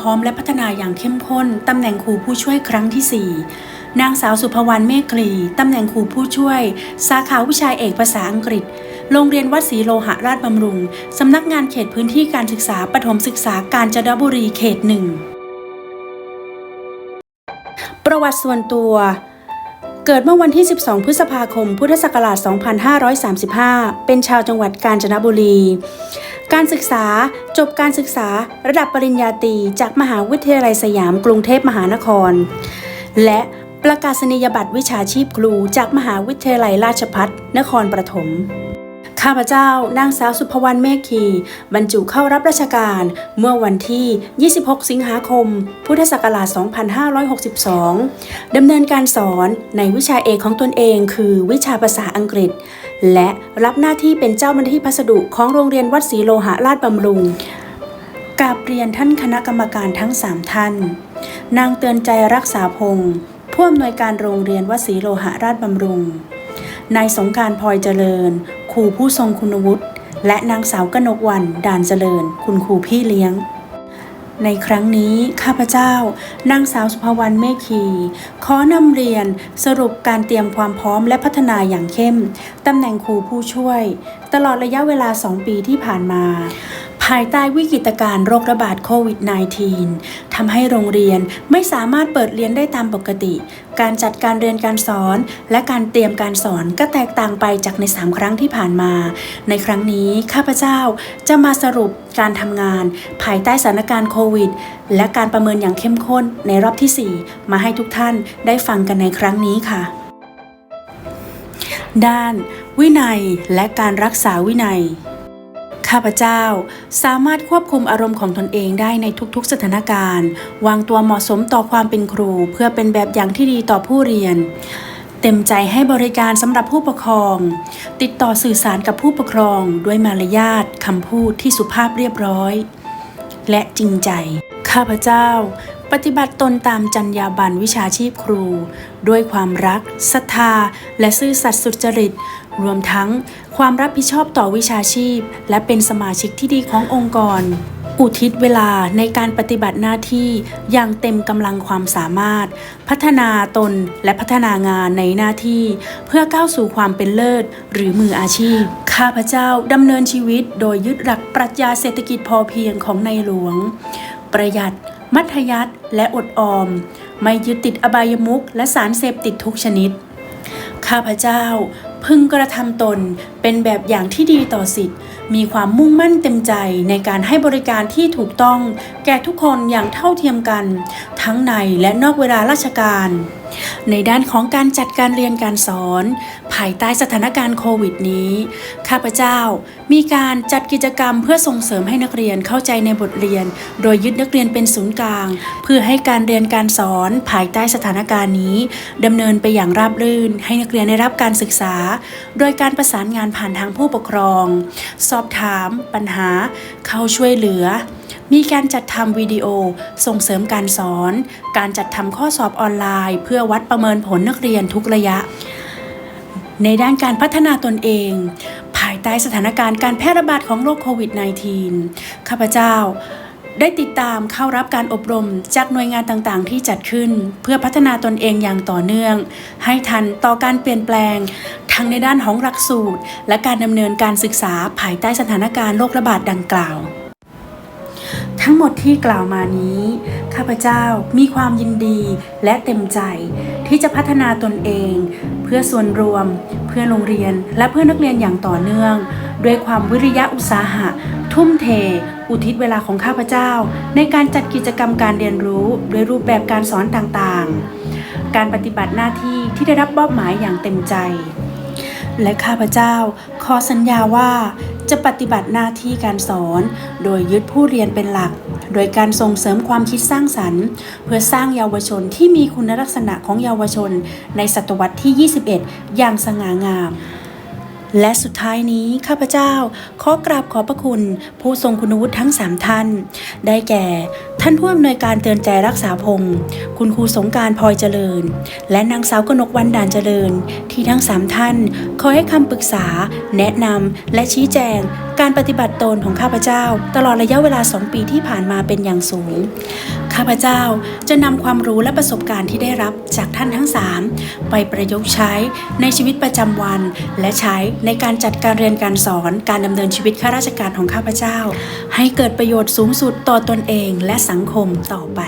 พร้อมและพัฒนาอย่างเข้มข้น ตำแหน่งครูผู้ช่วยครั้งที่ 4 นางสาวสุภวรรณเมฆคลีตำแหน่งครูผู้ช่วย สาขาวิชาเอกภาษาอังกฤษ โรงเรียนวัดศรีโลหะราชบำรุง สำนักงานเขตพื้นที่การศึกษาปฐมศึกษาการจนบุรีเขตหนึ่ง ประวัติส่วนตัวเกิดเมื่อวันที่ 12 พฤษภาคม พุทธศักราช 2535 เป็นชาวจังหวัดกาญจนบุรี การศึกษาจบการศึกษาระดับปริญญาตรีจากมหาวิทยาลัยสยามกรุงเทพมหานคร และประกาศนียบัตรวิชาชีพครูจากมหาวิทยาลัยราชภัฏนครปฐมข้าพเจ้านางสาวสุภวรรณเมฆคี บรรจุเข้ารับราชการเมื่อวันที่ 26 สิงหาคม พุทธศักราช 2562 ดำเนินการสอนในวิชาเอกของตนเองคือวิชาภาษาอังกฤษ และรับหน้าที่เป็นเจ้าหน้าที่พัสดุของโรงเรียนวัดศรีโลหะราชบำรุงกาบเรียนท่านคณะกรรมการทั้ง 3 ท่าน นางเตือนใจรักษาพงศ์ผู้อำนวยการโรงเรียนวัดศรีโลหะราชบำรุง นายสงการพลอยเจริญ ครูผู้ทรงคุณวุฒิ และนางสาวกนกวันด่านเจริญ คุณครูพี่เลี้ยง ในครั้งนี้ข้าพเจ้านางสาวสุภวรรณเมฆคีขอนำเรียนสรุปการเตรียมความพร้อมและพัฒนาอย่างเข้มตำแหน่งครูผู้ช่วย ตลอดระยะเวลา 2 ปีที่ผ่านมา ภายใต้วิกฤตการณ์โรคระบาดโควิด -19 ทำให้โรงเรียนไม่สามารถเปิดเรียนได้ตามปกติ การจัดการเรียนการสอน และการเตรียมการสอนก็แตกต่างไปจากใน 3 ครั้งที่ผ่านมา ในครั้งนี้ข้าพเจ้าจะมาสรุปการทำงาน ภายใต้สถานการณ์โควิด และการประเมินอย่างเข้มข้นในรอบที่ 4 มาให้ทุกท่านได้ฟังกันในครั้งนี้ค่ะ ด้าน วินัยและการรักษาวินัย ข้าพเจ้าสามารถควบคุมอารมณ์ของตนเองได้ในทุกๆสถานการณ์ วางตัวเหมาะสมต่อความเป็นครู เพื่อเป็นแบบอย่างที่ดีต่อผู้เรียน เต็มใจให้บริการสำหรับผู้ปกครอง ติดต่อสื่อสารกับผู้ปกครองด้วยมารยาทคำพูดที่สุภาพเรียบร้อย และจริงใจ ข้าพเจ้า ปฏิบัติตนตามจรรยาบรรณวิชาชีพครู ด้วยความรักศรัทธา และซื่อสัตย์สุจริต รวมทั้งความรับผิดชอบต่อวิชาชีพ และเป็นสมาชิกที่ดีขององค์กร อุทิศเวลาในการปฏิบัติหน้าที่อย่างเต็มกำลังความสามารถ พัฒนาตนและพัฒนางานในหน้าที่ เพื่อก้าวสู่ความเป็นเลิศ หรือมืออาชีพ ข้าพเจ้าดำเนินชีวิตโดยยึดหลักปรัชญาเศรษฐกิจพอเพียงของในหลวง ประหยัด มัธยัติและอดออม ไม่ยึดติดอบายมุขและสารเสพติดทุกชนิด ข้าพเจ้า พึงกระทำตนเป็นแบบอย่างที่ดีต่อสิทธิ์ มีความมุ่งมั่นเต็มใจในการให้บริการที่ถูกต้อง แก่ทุกคนอย่างเท่าเทียมกัน ทั้งในและนอกเวลาราชการ ในด้านของการจัดการเรียนการสอน ภายใต้สถานการณ์โควิดนี้ ข้าพเจ้ามีการจัดกิจกรรมเพื่อส่งเสริมให้นักเรียนเข้าใจในบทเรียน โดยยึดนักเรียนเป็นศูนย์กลาง เพื่อให้การเรียนการสอน ภายใต้สถานการณ์นี้ดำเนินไปอย่างราบรื่น ให้นักเรียนได้รับการศึกษา โดยการประสานงานผ่านทางผู้ปกครอง สอบถาม ปัญหา เข้าช่วยเหลือ มีการจัดทำวิดีโอส่งเสริมการสอน การจัดทำข้อสอบออนไลน์ เพื่อวัดประเมินผลนักเรียนทุกระยะ ในด้านการพัฒนาตนเอง ภายใต้สถานการณ์การแพร่ระบาดของโรคโควิด -19 ข้าพเจ้าได้ติดตามเข้ารับการอบรมจากหน่วยงานต่างๆ ที่จัดขึ้น เพื่อพัฒนาตนเองอย่างต่อเนื่อง ให้ทันต่อการเปลี่ยนแปลง ทั้งในด้านของหลักสูตร และการดำเนินการศึกษาภายใต้สถานการณ์โรคระบาดดังกล่าว ทั้งหมดที่กล่าวมานี้ ข้าพเจ้ามีความยินดีและเต็มใจที่จะพัฒนาตนเอง เพื่อส่วนรวม เพื่อโรงเรียนและเพื่อนักเรียนอย่างต่อเนื่อง ด้วยความวิริยะอุตสาหะ ทุ่มเท อุทิศเวลาของข้าพเจ้า ในการจัดกิจกรรมการเรียนรู้ด้วยรูปแบบการสอนต่างๆ การปฏิบัติหน้าที่ที่ได้รับมอบหมายอย่างเต็มใจ และข้าพเจ้าขอสัญญาว่า จะปฏิบัติหน้าที่การสอน โดยยึดผู้เรียนเป็นหลัก โดยการส่งเสริมความคิดสร้างสรรค์ เพื่อสร้างเยาวชนที่มีคุณลักษณะของเยาวชน ในศตวรรษที่ 21 อย่างสง่างาม และสุดท้ายนี้ข้าพเจ้าขอกราบขอบพระคุณผู้ทรงคุณวุฒิทั้ง3ท่าน ได้แก่ ท่านผู้อำนวยการเตือนใจรักษาพงศ์คุณครูสงการพลอยเจริญ และนางสาวกนกวันด่านเจริญ ที่ทั้ง3ท่านคอยให้คำปรึกษา แนะนำและชี้แจง การปฏิบัติตนของข้าพเจ้า ตลอดระยะเวลา2ปีที่ผ่านมาเป็นอย่างสูง ข้าพเจ้าจะนำความรู้และประสบการณ์ที่ได้รับจากท่านทั้ง 3 ไปประยุกต์ใช้ในชีวิตประจำวัน และใช้ในการจัดการเรียนการสอนการดำเนินชีวิตข้าราชการของข้าพเจ้า ให้เกิดประโยชน์สูงสุดต่อตนเองและสังคมต่อไป